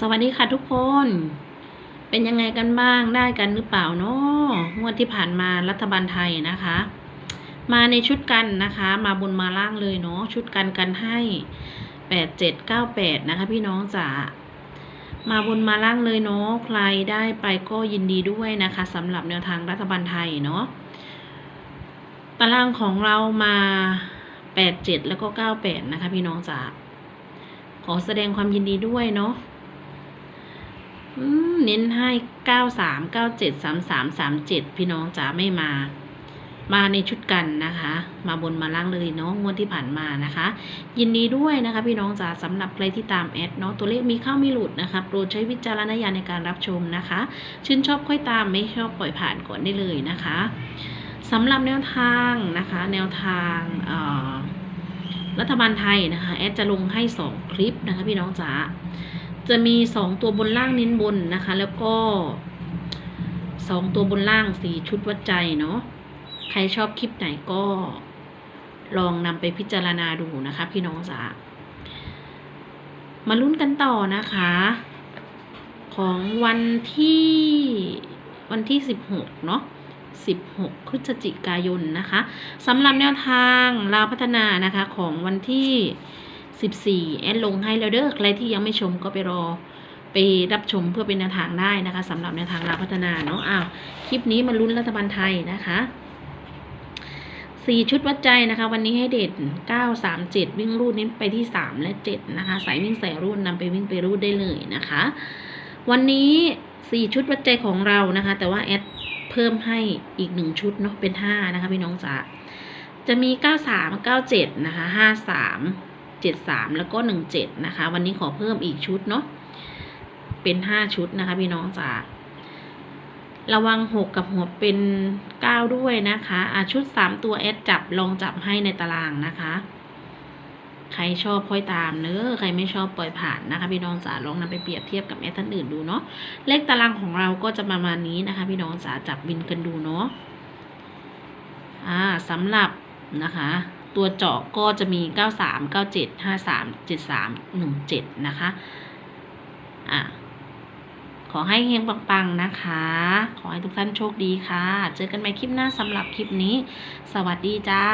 สวัสดีค่ะทุกคน เป็นยังไงกันบ้างได้กันหรือเปล่าเนาะงวดที่ผ่านมารัฐบาลไทยนะคะ มาในชุดกันนะคะ มาบนมาล่างเลยเนาะชุดกันกันให้แปดเจ็ดเก้าแปดนะคะพี่น้องจ๋ามาบนมาล่างเลยเนาะใครได้ไปก็ยินดีด้วยนะคะสำหรับแนวทางรัฐบาลไทยเนาะตารางของเรามาแปดเจ็ดแล้วก็เก้าแปดนะคะพี่น้องจ๋าขอแสดงความยินดีด้วยเนาะ เน้นให้เก้าสามเก้าเจ็ดสามสามสามเจ็ดพี่น้องจ๋าไม่มา มาในชุดกันนะคะ มาบนมาล่างเลยเนาะงวดที่ผ่านมานะคะ ยินดีด้วยนะคะ พี่น้องจ๋าสำหรับใครที่ตามแอดเนาะตัวเลขมีเข้ามีหลุดนะคะโปรดใช้วิจารณญาณในการรับชมนะคะ ชื่นชอบค่อยตามไม่ชอบปล่อยผ่านก่อนได้เลยนะคะสำหรับแนวทางนะคะ แนวทางรัฐบาลไทยนะคะแอดจะลงให้สองคลิปนะคะพี่น้องจ๋า จะมีสองตัวบนล่างเน้นบนนะคะ แล้วก็สองตัวบนล่างสี่ชุดวัดใจเนาะใครชอบคลิปไหนก็ลองนำไปพิจารณาดูนะคะ พี่น้องจ๋ามาลุ้นกันต่อนะคะ ของวันที่วันที่สิบหกเนาะสิบหกพฤศจิกายนนะคะสำหรับแนวทางลาวพัฒนานะคะของวันที่ 14 แอดลงให้แล้วเด้อใครที่ยังไม่ชมก็ไปรอไปรับชมเพื่อเป็นแนวทางได้นะคะสำหรับแนวทางลาวพัฒนาเนาะอ้าวคลิปนี้มาลุ้นรัฐบาลไทยนะคะสี่ชุดวัดใจนะคะ วันนี้ให้เด่น9 3 7วิ่งรูดนี้ไปที่3และ7นะคะสายวิ่งใส่รูดนำไปวิ่งไปรูดได้เลยนะคะ วันนี้สี่ชุดวัดใจของเรานะคะ แต่ว่าแอดเพิ่มให้อีกหนึ่งชุดเนาะเป็นห้านะคะพี่น้องจ๋าจะมี93 97นะคะ53เจ็ดสาม แล้วก็หนึ่งเจ็ดนะคะ วันนี้ขอเพิ่มอีกชุดเนาะเป็นห้าชุดนะคะ พี่น้องจ๋าระวังหกกับหัวเป็นเก้าด้วยนะคะอะชุดสามตัวแอดจับลองจับให้ในตารางนะคะ ใครชอบค่อยตามเนอะใครไม่ชอบปล่อยผ่านนะคะ พี่น้องจ๋าลองนำไปเปรียบเทียบกับแอดท่านอื่นดูเนาะเลขตารางของเราก็จะประมาณนี้นะคะ พี่น้องจ๋าจับบินกันดูเนาะอ่าสำหรับนะคะ ตัวเจาะก็จะมี 93 97 53 73 17 นะคะ อะ ขอให้เฮงปังๆนะคะ ขอให้ทุกท่านโชคดีค่ะ เจอกันใหม่คลิปหน้าสำหรับคลิปนี้ สวัสดีจ้า